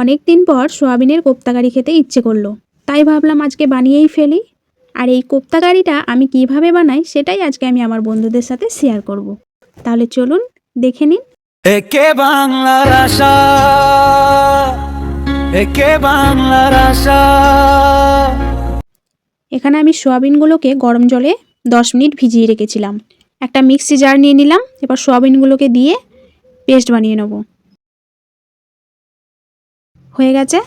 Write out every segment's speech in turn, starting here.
অনেক দিন পর সোয়াবিনের কোপ্তাকারি খেতে ইচ্ছে করল। তাই ভাবলাম আজকে বানিয়েই ফেলি। আর এই কোপ্তাকারিটা আমি কীভাবে বানাই সেটাই আজকে আমি আমার বন্ধুদের সাথে শেয়ার করব। তাহলে চলুন দেখে নিন। একে বাংলার আশা একে বাংলার আশা। এখানে আমি সোয়াবিনগুলোকে গরম জলে দশ মিনিট ভিজিয়ে রেখেছিলাম। একটা মিক্সি জার নিয়ে নিলাম এবার সোয়াবিনগুলোকে দিয়ে পেস্ট বানিয়ে নেব। হয়ে গেছে।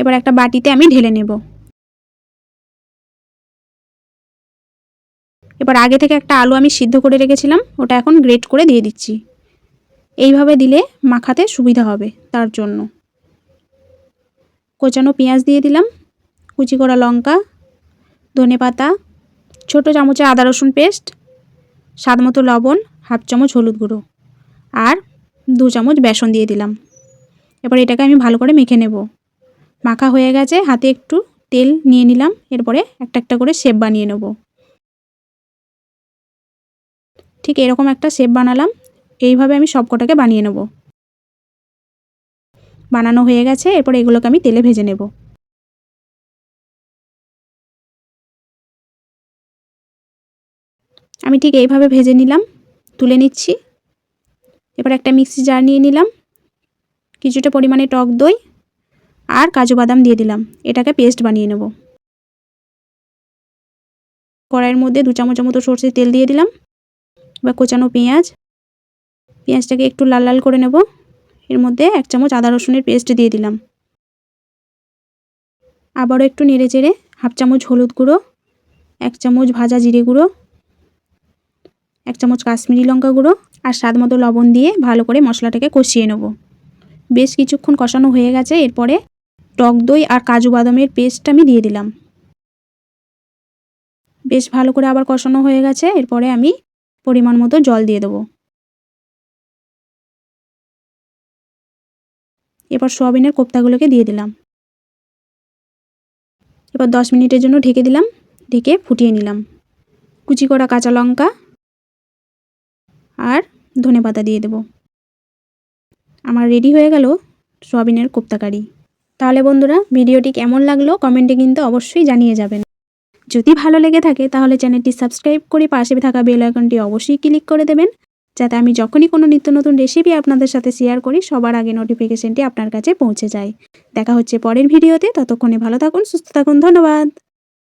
এবার একটা বাটিতে আমি ঢেলে নেব। এবার আগে থেকে একটা আলু আমি সিদ্ধ করে রেখেছিলাম, ওটা এখন গ্রেট করে দিয়ে দিচ্ছি। এইভাবে দিলে মাখাতে সুবিধা হবে তার জন্য। কোচানো পেঁয়াজ দিয়ে দিলাম, কুচি করা লঙ্কা, ধনে পাতা, ছোটো চামচে আদা রসুন পেস্ট স্বাদ মতো লবণ, হাফ চামচ হলুদ গুঁড়ো, আর দু চামচ বেসন দিয়ে দিলাম। এবার এটাকে আমি ভালো করে মেখে নেব। মাখা হয়ে গেছে, হাতে একটু তেল নিয়ে নিলাম, এরপরে একটা একটা করে শেপ বানিয়ে নেব। ঠিক এরকম একটা শেপ বানালাম, এইভাবে আমি সব কটাকে বানিয়ে নেব। বানানো হয়ে গেছে, এরপর এগুলোকে আমি তেলে ভেজে নেব। আমি ঠিক এইভাবে ভেজে নিলাম, তুলে নিচ্ছি। এবার একটা মিক্সি জার নিয়ে নিলাম। কিছুটা পরিমাণে টক দই আর কাজু বাদাম দিয়ে দিলাম। এটাকে পেস্ট বানিয়ে নেব। কড়াইয়ের মধ্যে দু চামচ মতো সর্ষের তেল দিয়ে দিলাম বা কোচানো পেঁয়াজ। পেঁয়াজটাকে একটু লাল লাল করে নেব। এর মধ্যে এক চামচ আদা রসুনের পেস্ট দিয়ে দিলাম। আবারও একটু নেড়ে চেড়ে হাফ চামচ হলুদ গুঁড়ো, এক চামচ ভাজা জিরে গুঁড়ো, এক চামচ কাশ্মীরি লঙ্কা গুঁড়ো আর স্বাদ মতো লবণ দিয়ে ভালো করে মশলাটাকে কষিয়ে নেব। বেশ কিছুক্ষণ কষানো হয়ে গেছে, এরপরে টক দই আর কাজু বাদামের পেস্ট আমি দিয়ে দিলাম। বেশ ভালো করে আবার কষানো হয়ে গেছে, এরপরে আমি পরিমাণ মতো জল দিয়ে দেবো। এবার সোয়াবিনের কোপ্তাগুলোকে দিয়ে দিলাম। এবার দশ মিনিটের জন্য ঢেকে দিলাম, ঢেকে ফুটিয়ে নিলাম। কুচি করা কাঁচা লঙ্কা আর ধনে পাতা দিয়ে দেব। আমার রেডি হয়ে গেল সোয়াবিনের কোপ্তাকারি। তাহলে বন্ধুরা, ভিডিওটি কেমন লাগল কমেন্টে কিন্তু অবশ্যই জানিয়ে যাবেন। যদি ভালো লেগে থাকে, তাহলে চ্যানেলটি সাবস্ক্রাইব করে পাশে থাকা বেল আইকনটি অবশ্যই ক্লিক করে দেবেন, যাতে আমি যখনই কোনো নিত্য নতুন রেসিপি আপনাদের সাথে শেয়ার করি, সবার আগে নোটিফিকেশনটি আপনার কাছে পৌঁছে যায়। দেখা হচ্ছে পরের ভিডিওতে, ততক্ষণে ভালো থাকুন, সুস্থ থাকুন, ধন্যবাদ।